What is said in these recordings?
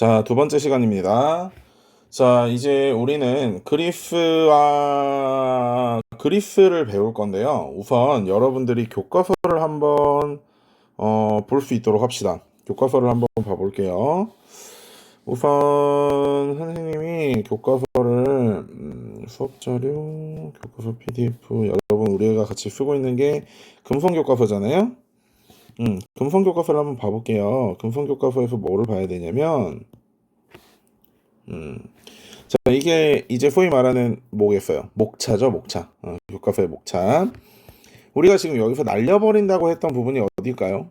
자, 두 번째 시간입니다. 자, 이제 우리는 그리스와 그리스를 배울 건데요. 우선 여러분들이 교과서를 한번 어, 볼 수 있도록 합시다. 교과서를 한번 봐볼게요. 우선 선생님이 교과서를 음, 수업 자료, 교과서 PDF 여러분 우리가 같이 쓰고 있는 게 금성 교과서잖아요. 음, 금성 교과서를 한번 봐볼게요. 금성 교과서에서 뭐를 봐야 되냐면, 음, 자, 이게 이제 소위 말하는 뭐겠어요? 목차죠, 목차. 어, 교과서의 목차. 우리가 지금 여기서 날려버린다고 했던 부분이 어딜까요?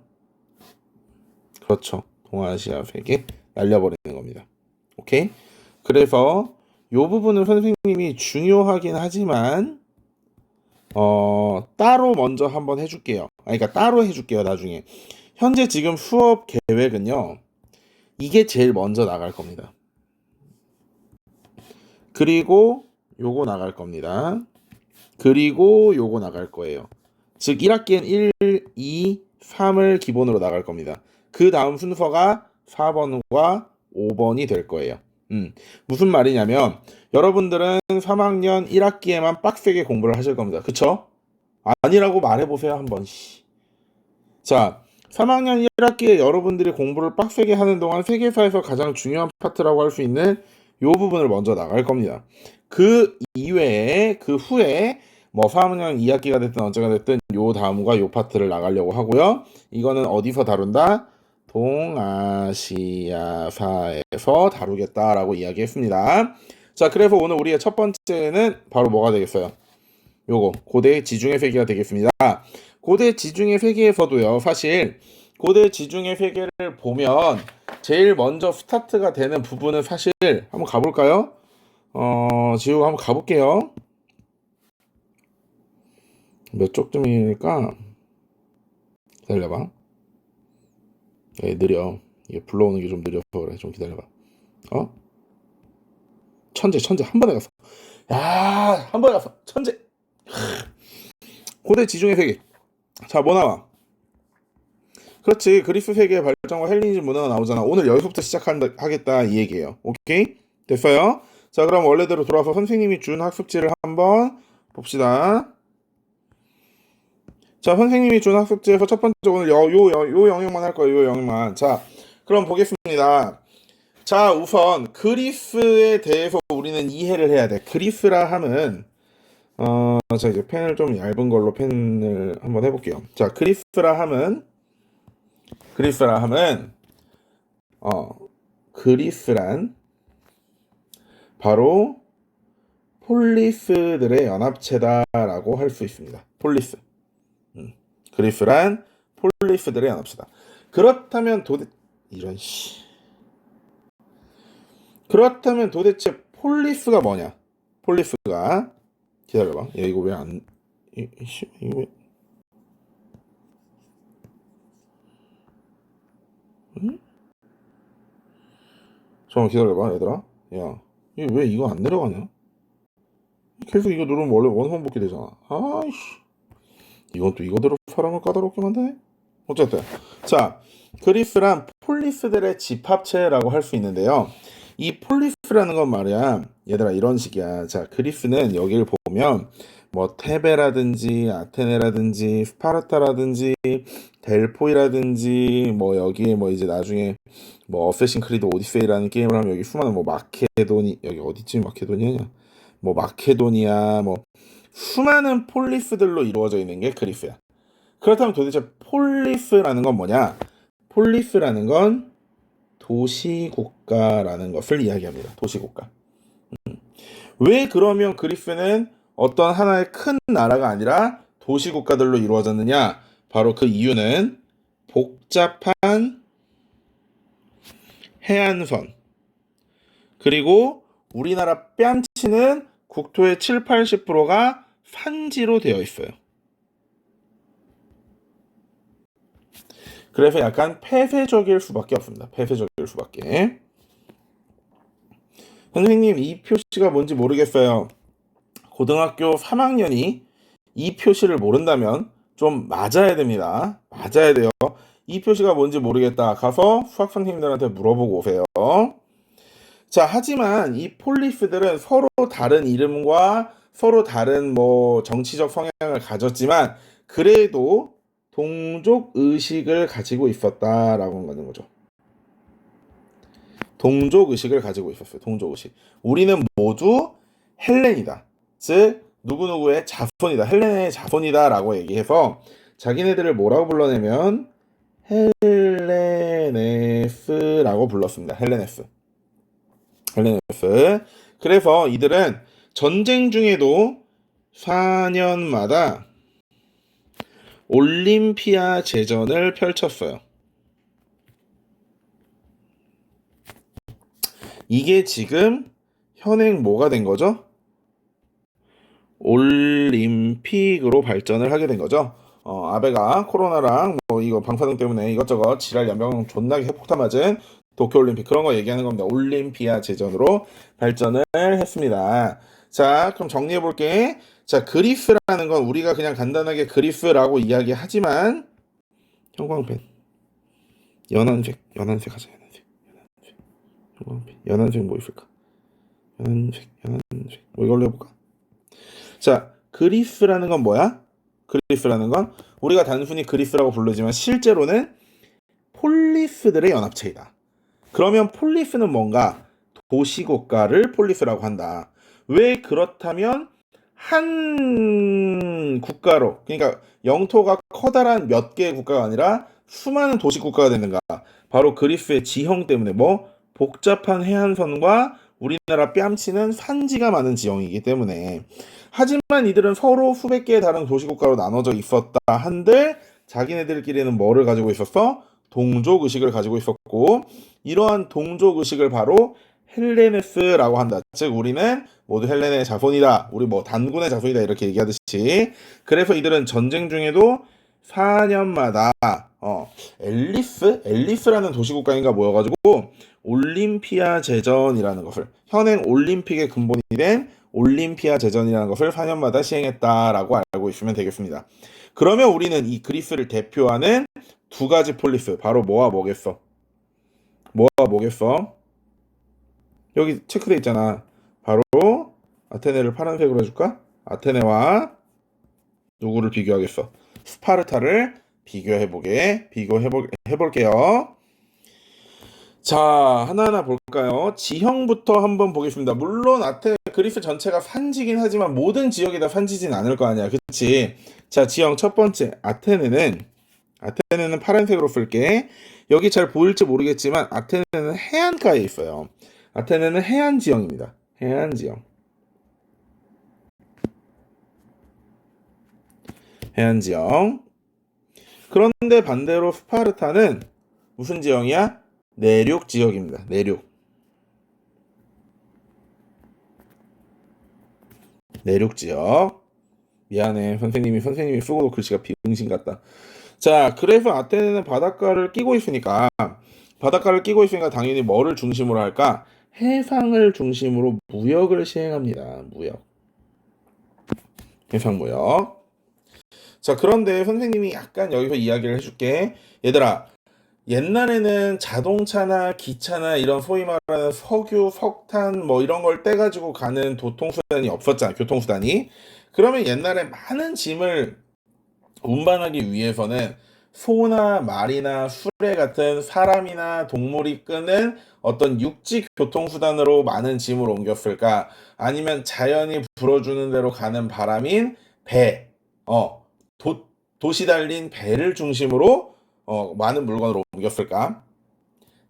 그렇죠. 동아시아 세계 날려버리는 겁니다. 오케이? 그래서 요 부분은 선생님이 중요하긴 하지만 어, 따로 먼저 한번 해줄게요. 아, 그러니까 따로 해줄게요, 나중에. 현재 지금 수업 계획은요, 이게 제일 먼저 나갈 겁니다. 그리고 요거 나갈 겁니다. 그리고 요거 나갈 거예요. 즉, 1학기엔 1, 2, 3을 기본으로 나갈 겁니다. 그 다음 순서가 4번과 5번이 될 거예요. 음, 무슨 말이냐면, 여러분들은 3학년 1학기에만 빡세게 공부를 하실 겁니다. 그쵸? 아니라고 말해보세요, 한번. 씨. 자, 3학년 1학기에 여러분들이 공부를 빡세게 하는 동안 세계사에서 가장 중요한 파트라고 할 수 있는 요 부분을 먼저 나갈 겁니다. 그 이외에, 그 후에, 뭐 3학년 2학기가 됐든 언제가 됐든 요 다음과 요 파트를 나가려고 하고요. 이거는 어디서 다룬다? 동아시아사에서 다루겠다라고 이야기했습니다. 자, 그래서 오늘 우리의 첫 번째는 바로 뭐가 되겠어요? 요거 고대 지중해 세계가 되겠습니다. 고대 지중해 세계에서도요. 사실 고대 지중해 세계를 보면 제일 먼저 스타트가 되는 부분은 사실 한번 가볼까요? 어, 지우 한번 가볼게요. 몇 쪽쯤이니까 기다려봐. 예, 느려. 이게 불러오는 게 좀 느려서 그래. 좀 기다려봐. 어? 천재, 천재. 한 번에 갔어. 야, 한 번에 갔어. 천재. 고대 지중해 세계. 자, 뭐 나와? 그렇지. 그리스 세계의 발전과 헬리니즘 문화가 나오잖아. 오늘 여기서부터 시작하겠다 이 얘기예요. 오케이? 됐어요? 자, 그럼 원래대로 돌아와서 선생님이 준 학습지를 한번 봅시다. 자, 선생님이 준 학습지에서 첫 번째 오늘 요, 요, 요, 요 영역만 할 거예요. 요 영역만. 자, 그럼 보겠습니다. 자, 우선 그리스에 대해서 우리는 이해를 해야 돼. 그리스라 함은 어, 자 이제 펜을 좀 얇은 걸로 펜을 한번 해볼게요. 자, 그리스라 함은 그리스라 함은 어, 그리스란 바로 폴리스들의 연합체다라고 할 수 있습니다. 폴리스. 음, 그리스란 폴리스들의 연합체다. 그렇다면 도대 이런 씨. 그렇다면 도대체 폴리스가 뭐냐? 폴리스가 기다려봐. 야 이거 왜 안? 이, 이, 이거 왜? 응? 잠깐 기다려봐, 얘들아. 야, 이게 왜 이거 안 내려가냐? 계속 이거 누르면 원래 원선 복귀 되잖아. 아이씨. 이건 또 이거대로 사람을 까다롭게 만드네? 어쨌든. 자, 그리스란 폴리스들의 집합체라고 할 수 있는데요. 이 폴리스라는 건 말이야. 얘들아, 이런 식이야. 자, 그리스는 여기를 보면, 뭐, 테베라든지, 아테네라든지, 스파르타라든지, 델포이라든지, 뭐, 여기에 뭐, 이제 나중에, 뭐, 어쌔신 크리드 오디세이라는 게임을 하면 여기 수많은 뭐, 마케도니, 여기 어디쯤 마케도니아냐? 뭐, 마케도니아, 뭐, 수많은 폴리스들로 이루어져 있는 게 그리스야. 그렇다면 도대체 폴리스라는 건 뭐냐? 폴리스라는 건 도시국가라는 것을 이야기합니다. 도시국가. 음. 왜 그러면 그리스는 어떤 하나의 큰 나라가 아니라 도시국가들로 이루어졌느냐? 바로 그 이유는 복잡한 해안선 그리고 우리나라 뺨치는 국토의 7, 80%가 산지로 되어 있어요. 그래서 약간 폐쇄적일 수밖에 없습니다. 폐쇄적일 수밖에. 선생님, 이 표시가 뭔지 모르겠어요. 고등학교 3학년이 이 표시를 모른다면 좀 맞아야 됩니다. 맞아야 돼요. 이 표시가 뭔지 모르겠다. 가서 수학 선생님들한테 물어보고 오세요. 자, 하지만 이 폴리스들은 서로 다른 이름과 서로 다른 뭐 정치적 성향을 가졌지만 그래도 동족 의식을 가지고 있었다라고 하는 거죠. 동족 의식을 가지고 있었어요. 동족 의식. 우리는 모두 헬렌이다. 즉 누구누구의 자손이다. 헬렌의 자손이다라고 얘기해서 자기네들을 뭐라고 불러내면 헬레네스라고 불렀습니다. 헬레네스. 헬레네스. 그래서 이들은 전쟁 중에도 4년마다 올림피아 제전을 펼쳤어요. 이게 지금 현행 뭐가 된 거죠? 올림픽으로 발전을 하게 된 거죠. 어, 아베가 코로나랑 뭐 이거 방사능 때문에 이것저것 지랄 연병 존나게 핵폭탄 맞은 도쿄올림픽 그런 거 얘기하는 겁니다. 올림피아 제전으로 발전을 했습니다. 자, 그럼 정리해 볼게. 자, 그리스라는 건 우리가 그냥 간단하게 그리스라고 이야기하지만 형광펜 연한색, 연한색 하자, 연한색, 연한색, 형광펜, 연한색 뭐 있을까? 연한색, 연한색, 뭐 이걸로 해볼까? 자, 그리스라는 건 뭐야? 그리스라는 건 우리가 단순히 그리스라고 부르지만 실제로는 폴리스들의 연합체이다. 그러면 폴리스는 뭔가 도시국가를 폴리스라고 한다. 왜 그렇다면 한 국가로 그러니까 영토가 커다란 몇 개의 국가가 아니라 수많은 도시 국가가 되는가? 바로 그리스의 지형 때문에 뭐 복잡한 해안선과 우리나라 뺨치는 산지가 많은 지형이기 때문에 하지만 이들은 서로 수백 개의 다른 도시 국가로 나눠져 있었다 한들 자기네들끼리는 뭐를 가지고 있었어? 동족 의식을 가지고 있었고 이러한 동족 의식을 바로 헬레네스라고 한다. 즉 우리는 모두 헬렌의 자손이다. 우리 뭐 단군의 자손이다 이렇게 얘기하듯이 그래서 이들은 전쟁 중에도 4년마다 어 앨리스 앨리스라는 도시국가인가 모여가지고 올림피아 제전이라는 것을 현행 올림픽의 근본이 된 올림피아 제전이라는 것을 4년마다 시행했다라고 알고 있으면 되겠습니다. 그러면 우리는 이 그리스를 대표하는 두 가지 폴리스 바로 뭐와 뭐겠어? 뭐와 뭐겠어? 여기 체크돼 있잖아. 바로 아테네를 파란색으로 해줄까? 아테네와 누구를 비교하겠어? 스파르타를 비교해보게 비교해볼 해볼게요. 자 하나하나 볼까요? 지형부터 한번 보겠습니다. 물론 아테 그리스 전체가 산지긴 하지만 모든 지역이 다 산지진 않을 거 아니야, 그렇지? 자 지형 첫 번째 아테네는 아테네는 파란색으로 쓸게. 여기 잘 보일지 모르겠지만 아테네는 해안가에 있어요. 아테네는 해안 지형입니다. 해안 지형. 해안 지형. 그런데 반대로 스파르타는 무슨 지형이야? 내륙 지역입니다. 내륙. 내륙 지역. 미안해. 선생님이 선생님이 쓰고도 글씨가 비응신 같다. 자, 그래서 아테네는 바닷가를 끼고 있으니까 바닷가를 끼고 있으니까 당연히 뭐를 중심으로 할까? 해상을 중심으로 무역을 시행합니다. 무역. 해상 무역. 자, 그런데 선생님이 약간 여기서 이야기를 해줄게. 얘들아, 옛날에는 자동차나 기차나 이런 소위 말하는 석유, 석탄 뭐 이런 걸 떼가지고 가는 교통수단이 없었잖아. 교통수단이. 그러면 옛날에 많은 짐을 운반하기 위해서는 소나 말이나 수레 같은 사람이나 동물이 끄는 어떤 육지 교통수단으로 많은 짐을 옮겼을까? 아니면 자연이 불어주는 대로 가는 바람인 배, 어, 도, 도시 달린 배를 중심으로 어, 많은 물건을 옮겼을까?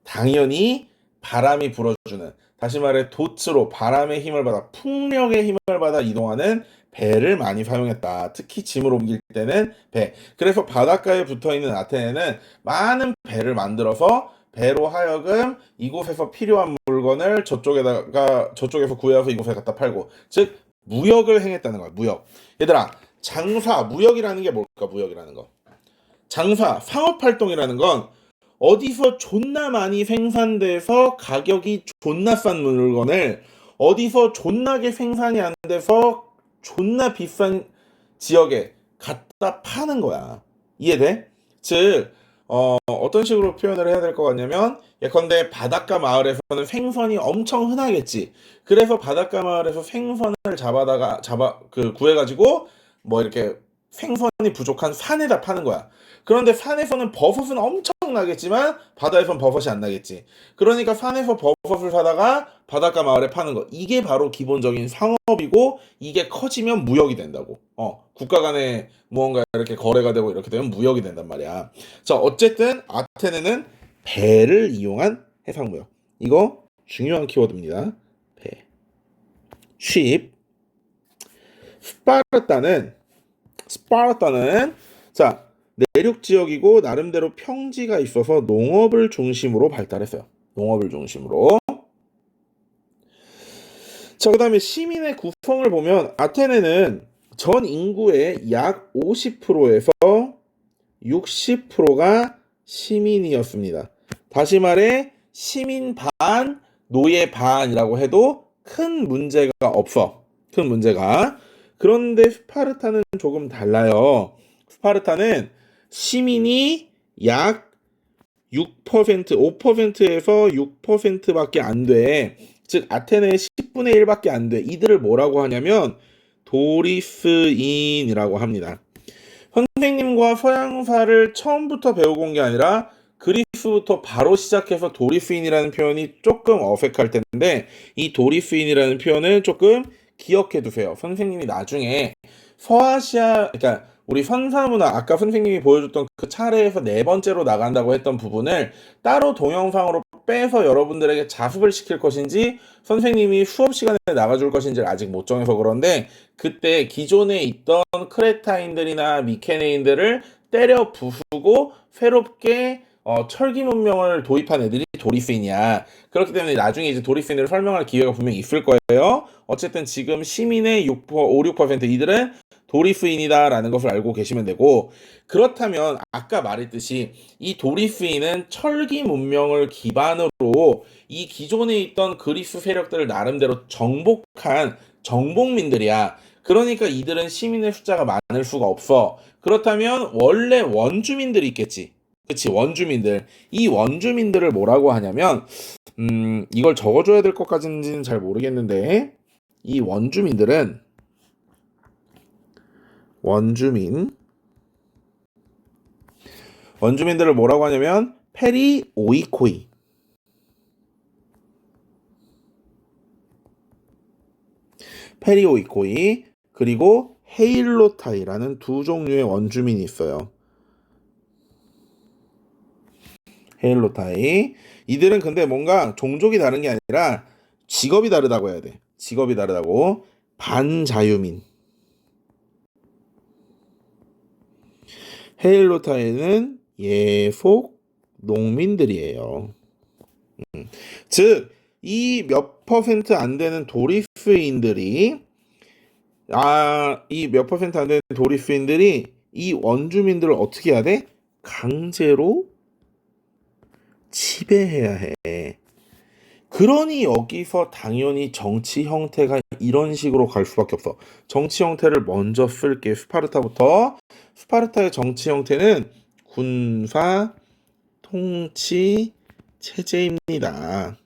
당연히 바람이 불어주는, 다시 말해 도츠로 바람의 힘을 받아, 풍력의 힘을 받아 이동하는 배를 많이 사용했다. 특히 짐을 옮길 때는 배. 그래서 바닷가에 붙어 있는 아테네는 많은 배를 만들어서 배로 하여금 이곳에서 필요한 물건을 저쪽에다가 저쪽에서 구해와서 이곳에 갖다 팔고 즉 무역을 행했다는 거야. 무역. 얘들아, 장사, 무역이라는 게 뭘까? 무역이라는 거. 장사, 상업 활동이라는 건 어디서 존나 많이 생산돼서 가격이 존나 싼 물건을 어디서 존나게 생산이 안 돼서 존나 비싼 지역에 갖다 파는 거야. 이해돼? 즉, 어, 어떤 식으로 표현을 해야 될 것 같냐면 예컨대 바닷가 마을에서는 생선이 엄청 흔하겠지. 그래서 바닷가 마을에서 생선을 잡아다가 잡아 그 구해가지고 뭐 이렇게 생선이 부족한 산에다 파는 거야. 그런데 산에서는 버섯은 엄청 나겠지만 바다에선 버섯이 안 나겠지. 그러니까 산에서 버섯 을 사다가 바닷가 마을에 파는 거. 이게 바로 기본적인 상업이고 이게 커지면 무역이 된다고. 어, 국가 간에 무언가 이렇게 거래가 되고 이렇게 되면 무역이 된단 말이야. 자, 어쨌든 아테네는 배를 이용한 해상무역. 이거 중요한 키워드입니다. 배. 쉽. 스파르타는 스파르타는 자 내륙 지역이고 나름대로 평지가 있어서 농업을 중심으로 발달했어요. 농업을 중심으로. 자 그 다음에 시민의 구성을 보면 아테네는 전 인구의 약 50%에서 60%가 시민이었습니다. 다시 말해 시민 반, 노예 반이라고 해도 큰 문제가 없어. 큰 문제가. 그런데 스파르타는 조금 달라요. 스파르타는 시민이 약 6%, 5%에서 6%밖에 안 돼. 즉 아테네의 10분의 1밖에 안 돼. 이들을 뭐라고 하냐면 도리스인이라고 합니다. 선생님과 서양사를 처음부터 온게 아니라 그리스부터 바로 시작해서 도리스인이라는 표현이 조금 어색할 텐데 이 도리스인이라는 표현을 조금 기억해 두세요. 선생님이 나중에 서아시아 그러니까 우리 선사문화 아까 선생님이 보여줬던 그 차례에서 네 번째로 나간다고 했던 부분을 따로 동영상으로 빼서 여러분들에게 자습을 시킬 것인지 선생님이 수업 시간에 나가줄 것인지 아직 못 정해서 그런데 그때 기존에 있던 크레타인들이나 미케네인들을 때려 부수고 새롭게 어, 철기 문명을 도입한 애들이 도리스인이야. 그렇기 때문에 나중에 이제 도리스인을 설명할 기회가 분명히 있을 거예요. 어쨌든 지금 시민의 6, 5, 6% 이들은 도리스인이다라는 것을 알고 계시면 되고 그렇다면 아까 말했듯이 이 도리스인은 철기 문명을 기반으로 이 기존에 있던 그리스 세력들을 나름대로 정복한 정복민들이야. 그러니까 이들은 시민의 숫자가 많을 수가 없어. 그렇다면 원래 원주민들이 있겠지. 그치 원주민들 이 원주민들을 뭐라고 하냐면 음 이걸 적어줘야 될 것까지는 잘 모르겠는데 이 원주민들은 원주민. 원주민들을 뭐라고 하냐면 페리 오이코이. 페리 오이코이 그리고 헤일로타이라는 두 종류의 원주민이 있어요. 헤일로타이. 이들은 근데 뭔가 종족이 다른 게 아니라 직업이 다르다고 해야 돼. 직업이 다르다고. 반자유민 헤일로타이는 예속 농민들이에요. 음. 즉, 이 몇 퍼센트 안 되는 도리스인들이, 아, 이 몇 퍼센트 안 되는 도리스인들이 이 원주민들을 어떻게 해야 돼? 강제로 지배해야 해. 그러니 여기서 당연히 정치 형태가 이런 식으로 갈 수밖에 없어. 정치 형태를 먼저 쓸게. 스파르타부터. 스파르타의 정치 형태는 군사 통치 체제입니다.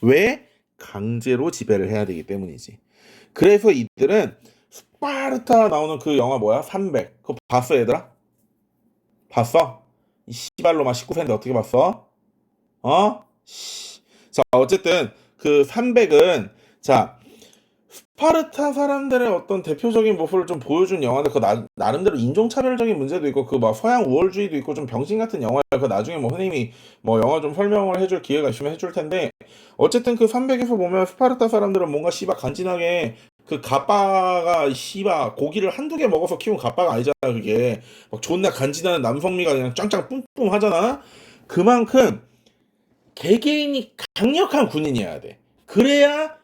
왜? 강제로 지배를 해야 되기 때문이지. 그래서 이들은 스파르타 나오는 그 영화 뭐야? 300. 그거 봤어, 얘들아? 봤어? 이 씨발로만 19세인데 어떻게 봤어? 어? 씨. 자, 어쨌든 그 300은 자, 스파르타 사람들의 어떤 대표적인 모습을 좀 보여준 영화인데 그 나, 나름대로 인종차별적인 문제도 있고 그 막 서양 우월주의도 있고 좀 병신 같은 영화야. 그 나중에 뭐 선생님이 뭐 영화 좀 설명을 해줄 기회가 있으면 해줄 텐데 어쨌든 그 300에서 보면 스파르타 사람들은 뭔가 씨바 간지나게 그 가빠가 씨바 고기를 한두 개 먹어서 키운 가빠가 아니잖아 그게 막 존나 간지나는 남성미가 그냥 짱짱 뿜뿜 하잖아 그만큼 개개인이 강력한 군인이어야 돼. 그래야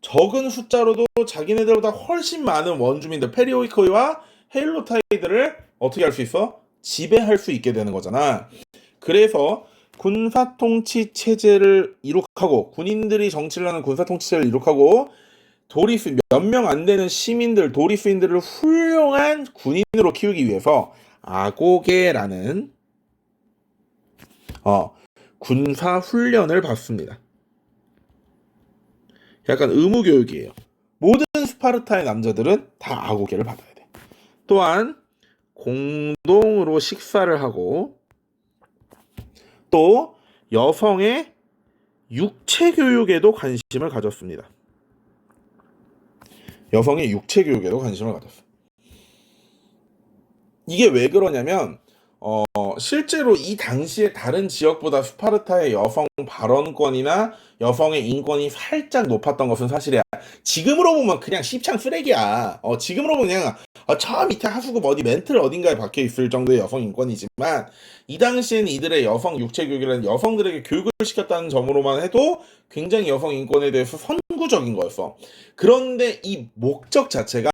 적은 숫자로도 자기네들보다 훨씬 많은 원주민들 페리오이코이와 헤일로타이들을 어떻게 할 수 있어? 지배할 수 있게 되는 거잖아. 그래서 군사 통치 체제를 이룩하고 군인들이 정치를 하는 군사 통치 체제를 이룩하고 도리스 몇 명 안 되는 시민들 도리스인들을 훌륭한 군인으로 키우기 위해서 아고게라는 어, 군사 훈련을 받습니다. 약간 의무 교육이에요. 모든 스파르타의 남자들은 다 아고개를 받아야 돼. 또한 공동으로 식사를 하고 또 여성의 육체 교육에도 관심을 가졌습니다. 여성의 육체 교육에도 관심을 가졌어. 이게 왜 그러냐면 어, 실제로 이 당시에 다른 지역보다 스파르타의 여성 발언권이나 여성의 인권이 살짝 높았던 것은 사실이야. 지금으로 보면 그냥 씹창 쓰레기야. 어, 지금으로 보면 그냥 어, 저 밑에 하수구 어디 멘틀 어딘가에 박혀 있을 정도의 여성 인권이지만 이 당시에는 이들의 여성 육체 교육이라는 여성들에게 교육을 시켰다는 점으로만 해도 굉장히 여성 인권에 대해서 선 구적인 거였어. 그런데 이 목적 자체가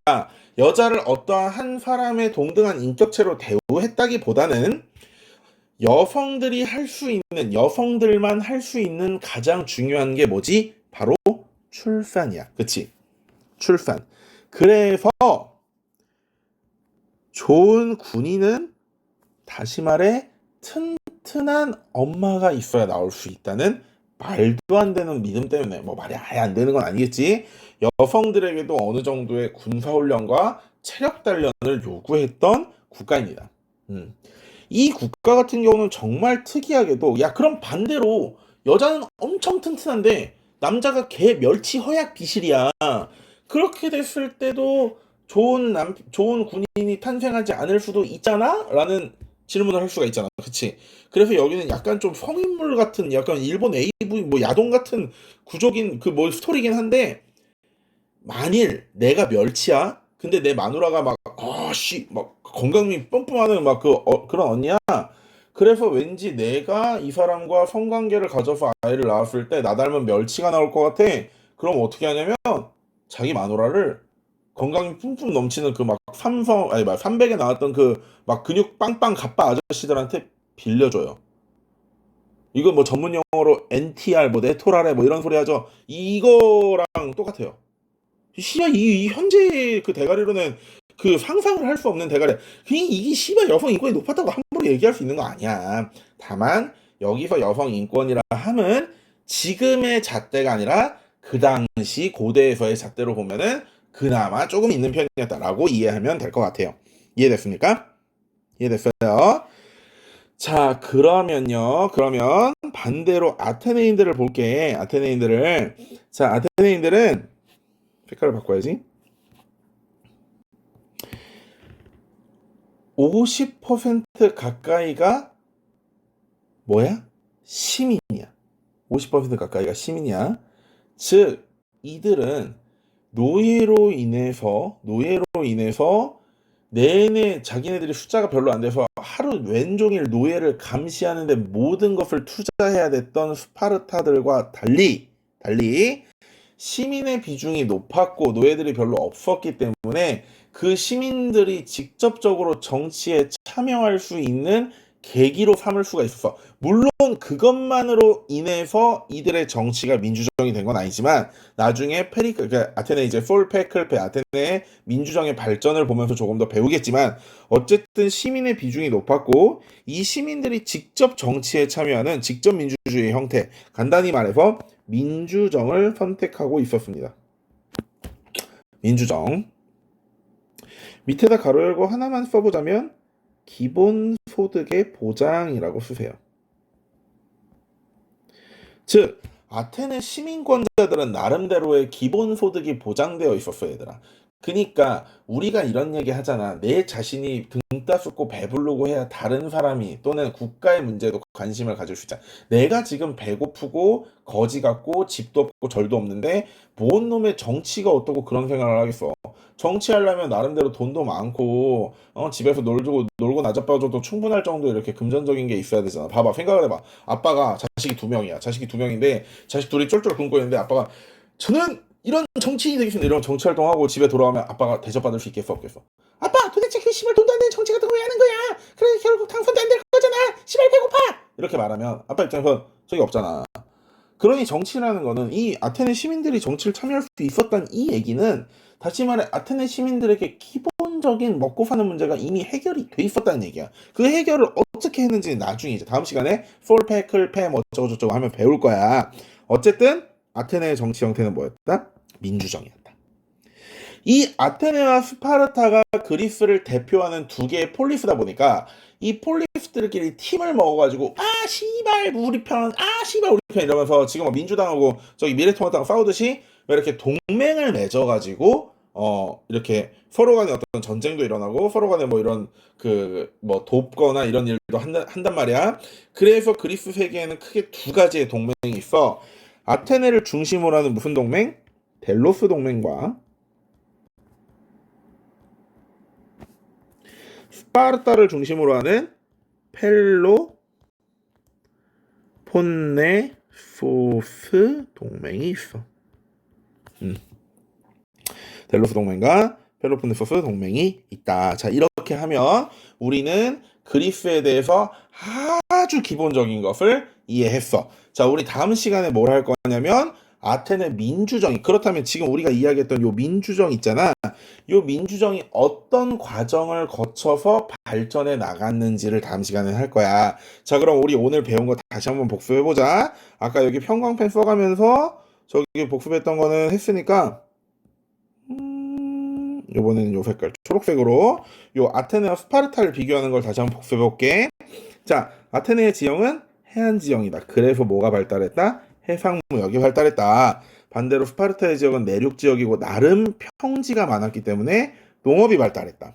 여자를 어떠한 한 사람의 동등한 인격체로 대우했다기보다는 여성들이 할 수 있는 여성들만 할 수 있는 가장 중요한 게 뭐지? 바로 출산이야. 그치? 출산. 그래서 좋은 군인은 다시 말해 튼튼한 엄마가 있어야 나올 수 있다는 말도 안 되는 믿음 때문에 뭐 말이 아예 안 되는 건 아니겠지. 여성들에게도 어느 정도의 군사 훈련과 체력 단련을 요구했던 국가입니다. 음. 이 국가 같은 경우는 정말 특이하게도 야 그럼 반대로 여자는 엄청 튼튼한데 남자가 개 멸치 허약 비실이야. 그렇게 됐을 때도 좋은 남 좋은 군인이 탄생하지 않을 수도 있잖아라는 질문을 할 수가 있잖아. 그치? 그래서 여기는 약간 좀 성인물 같은 약간 일본 AV 뭐 야동 같은 구조긴 그 뭐 스토리긴 한데 만일 내가 멸치야? 근데 내 마누라가 막 아 씨 막 건강미 뿜뿜하는 막 그 어, 그런 언니야. 그래서 왠지 내가 이 사람과 성관계를 가져서 아이를 낳았을 때 나 닮은 멸치가 나올 것 같아. 그럼 어떻게 하냐면 자기 마누라를 건강이 뿜뿜 넘치는 그 막 삼성 아니 막 300에 나왔던 그 막 근육 빵빵 가빠 아저씨들한테 빌려줘요. 이거 뭐 전문 용어로 NTR 뭐 네토라레 뭐 이런 소리 하죠. 이거랑 똑같아요. 씨발 이, 이 현재 그 대가리로는 그 상상을 할 수 없는 대가리. 그냥 이게 씨발 여성 인권이 높았다고 함부로 얘기할 수 있는 거 아니야. 다만 여기서 여성 인권이라 함은 지금의 잣대가 아니라 그 당시 고대에서의 잣대로 보면은 그나마 조금 있는 편이었다라고 이해하면 될 것 같아요. 이해됐습니까? 이해됐어요? 자, 그러면요. 그러면 반대로 아테네인들을 볼게. 아테네인들을. 자, 아테네인들은 색깔을 바꿔야지. 50% 가까이가 뭐야? 시민이야. 50% 가까이가 시민이야. 즉, 이들은 노예로 인해서, 노예로 인해서 내내 자기네들이 숫자가 별로 안 돼서 하루 왼종일 노예를 감시하는데 모든 것을 투자해야 됐던 스파르타들과 달리, 달리, 시민의 비중이 높았고 노예들이 별로 없었기 때문에 그 시민들이 직접적으로 정치에 참여할 수 있는 계기로 삼을 수가 있었어. 물론 그것만으로 인해서 이들의 정치가 민주정이 된 건 아니지만 나중에 페리 그러니까 아테네 이제 폴 페클페 아테네의 민주정의 발전을 보면서 조금 더 배우겠지만 어쨌든 시민의 비중이 높았고 이 시민들이 직접 정치에 참여하는 직접 민주주의 형태 간단히 말해서 민주정을 선택하고 있었습니다. 민주정 밑에다 가로 열고 하나만 써보자면 기본 소득의 보장이라고 쓰세요. 즉 아테네 시민권자들은 나름대로의 기본 소득이 보장되어 있었어 얘들아. 그니까 우리가 이런 얘기 하잖아. 내 자신이 등 따숩고 배부르고 해야 다른 사람이 또는 국가의 문제도 관심을 가질 수 있잖아. 내가 지금 배고프고 거지 같고 집도 없고 절도 없는데 뭔 놈의 정치가 어떻고 그런 생각을 하겠어. 정치하려면 나름대로 돈도 많고 어, 집에서 놀고 놀고 나자빠져도 충분할 정도 이렇게 금전적인 게 있어야 되잖아. 봐봐 생각을 해봐. 아빠가 자식이 두 명이야. 자식이 두 명인데 자식 둘이 쫄쫄 굶고 있는데 아빠가 저는 이런 정치인이 되겠습니다. 이런 정치 활동하고 집에 돌아오면 아빠가 대접받을 수 있겠어 없겠어? 아빠 도대체 그 씨발 돈도 안 되는 정치 같은 거 왜 하는 거야? 그래 결국 당선도 안 될 거잖아. 씨발 배고파. 이렇게 말하면 아빠 입장에서 저기 없잖아. 그러니 정치라는 거는 이 아테네 시민들이 정치를 참여할 수 있었던 이 얘기는 다시 말해 아테네 시민들에게 기본 기본적인 먹고 사는 문제가 이미 해결이 돼 있었다는 얘기야. 그 해결을 어떻게 했는지는 나중에 이제 다음 시간에 폴 패, 클 패, 뭐 어쩌고 저쩌고 하면 배울 거야. 어쨌든 아테네의 정치 형태는 뭐였다? 민주정이었다. 이 아테네와 스파르타가 그리스를 대표하는 두 개의 폴리스다 보니까 이 폴리스들끼리 팀을 먹어가지고 아 씨발 우리 편, 아 씨발 우리 편 이러면서 지금 뭐 민주당하고 저기 미래통합당 싸우듯이 왜 이렇게 동맹을 맺어가지고 어 이렇게 서로 간에 어떤 전쟁도 일어나고 서로 간에 뭐 이런 그 뭐 돕거나 이런 일도 한단, 한단 말이야. 그래서 그리스 세계에는 크게 두 가지의 동맹이 있어. 아테네를 중심으로 하는 무슨 동맹? 델로스 동맹과 스파르타를 중심으로 하는 펠로 폰네소스 동맹이 있어. 음. 델로스 동맹과 펠로폰네소스 동맹이 있다. 자, 이렇게 하면 우리는 그리스에 대해서 아주 기본적인 것을 이해했어. 자, 우리 다음 시간에 뭘 할 거냐면 아테네 민주정이 그렇다면 지금 우리가 이야기했던 요 민주정 있잖아. 요 민주정이 어떤 과정을 거쳐서 발전해 나갔는지를 다음 시간에 할 거야. 자, 그럼 우리 오늘 배운 거 다시 한번 복습해 보자. 아까 여기 평광펜 써가면서 저기 복습했던 거는 했으니까 음, 요번에는 요 색깔 초록색으로 요 아테네와 스파르타를 비교하는 걸 다시 한번 복습해 볼게. 자, 아테네의 지형은 해안 지형이다. 그래서 뭐가 발달했다? 해상무역이 발달했다. 반대로 스파르타의 지역은 내륙 지역이고 나름 평지가 많았기 때문에 농업이 발달했다.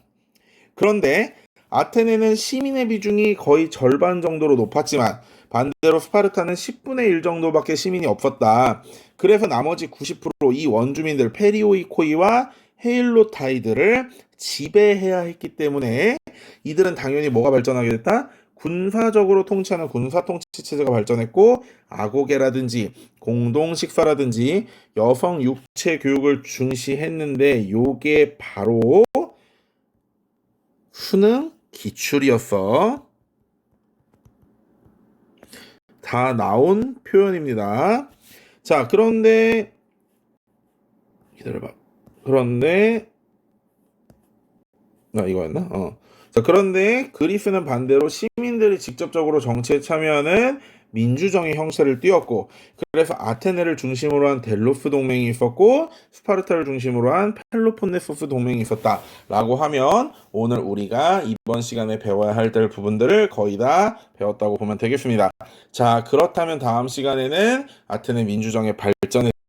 그런데 아테네는 시민의 비중이 거의 절반 정도로 높았지만 반대로 스파르타는 10분의 1 정도밖에 시민이 없었다. 그래서 나머지 90%이 원주민들 페리오이코이와 헤일로타이드를 지배해야 했기 때문에 이들은 당연히 뭐가 발전하게 됐다? 군사적으로 통치하는 군사 통치 체제가 발전했고 아고게라든지 공동 식사라든지 여성 육체 교육을 중시했는데 요게 바로 수능 기출이었어. 다 나온 표현입니다. 자, 그런데 기다려봐. 그런데 아 이거였나? 어. 자, 그런데 그리스는 반대로 시민들이 직접적으로 정치에 참여하는 민주정의 형태를 띄었고, 그래서 아테네를 중심으로 한 델로스 동맹이 있었고, 스파르타를 중심으로 한 펠로폰네소스 동맹이 있었다라고 하면 오늘 우리가 이번 시간에 배워야 할 될 부분들을 거의 다 배웠다고 보면 되겠습니다. 자, 그렇다면 다음 시간에는 아테네 민주정의 발전에